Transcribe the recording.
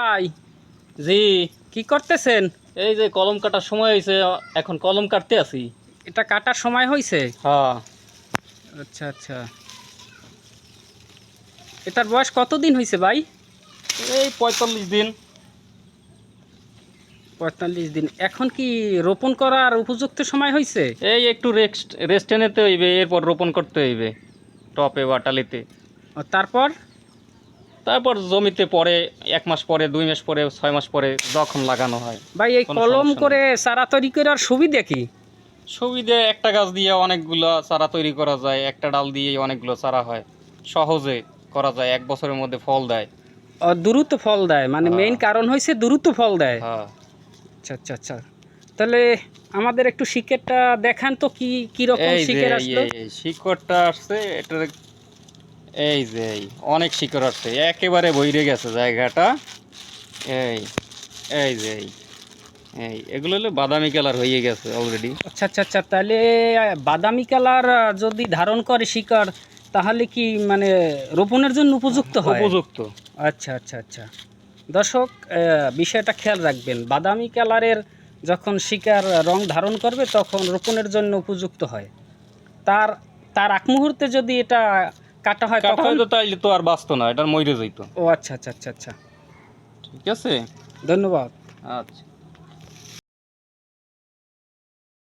ভাই? জি কি করতেছেন? এই যে কলম কাটার সময় হয়েছে এখন কলম কাটতে আছি। এটা কাটার সময় হয়েছে হ্যাঁ। আচ্ছা আচ্ছা। এটার বয়স কতদিন হয়েছে ভাই? এই পঁয়তাল্লিশ দিন। পঁয়তাল্লিশ দিন। এখন কি রোপণ করার উপযুক্ত সময় হয়েছে এই একটু রেস্ট রেস্টে নিতে হইবে এরপর রোপণ করতে হইবে টপে বা টালিতে। তারপর? তারপর জমিতে পরে এক মাস পরে দুই মাস পরে ছয় মাস পরে যখন লাগানো হয়। ভাই এই কলম করে চারা তৈরি করার সুবিধা কি? সুবিধে একটা গাছ দিয়ে অনেকগুলো চারা তৈরি করা যায় একটা ডাল দিয়ে অনেকগুলো চারা হয়। সহজে করা যায় এক বছরের মধ্যে ফল দেয়। দ্রুত ফল দেয় মানে হ্যাঁ। মেইন কারণ হয়েছে দ্রুত ফল দেয়। হ্যাঁ। আচ্ছা আচ্ছা আচ্ছা। তাহলে আমাদের একটু শিকেটটা দেখান তো কি কি রকম এই- আসলো আসছে এটা এই যে এই অনেক শিকড় আসছে। একেবারে বইরে গেছে জায়গাটা। এই এই যে এই এই এগুলো হলো বাদামি কালার হয়ে গেছে অলরেডি আচ্ছা আচ্ছা আচ্ছা তাহলে বাদামি কালার যদি ধারণ করে শিকার তাহলে কি মানে রোপণের জন্য উপযুক্ত হয়? উপযুক্ত। আচ্ছা আচ্ছা আচ্ছা। দর্শক বিষয়টা খেয়াল রাখবেন। বাদামি কালারের যখন শিকার রং ধারণ করবে তখন রোপণের জন্য উপযুক্ত হয়। তার তার আগ মুহূর্তে যদি এটা কাটা হয় তখন? তো তাইলে তো আর বাঁচতো না এটা মরে যেত ও আচ্ছা আচ্ছা আচ্ছা আচ্ছা। ঠিক আছে? ধন্যবাদ। আচ্ছা।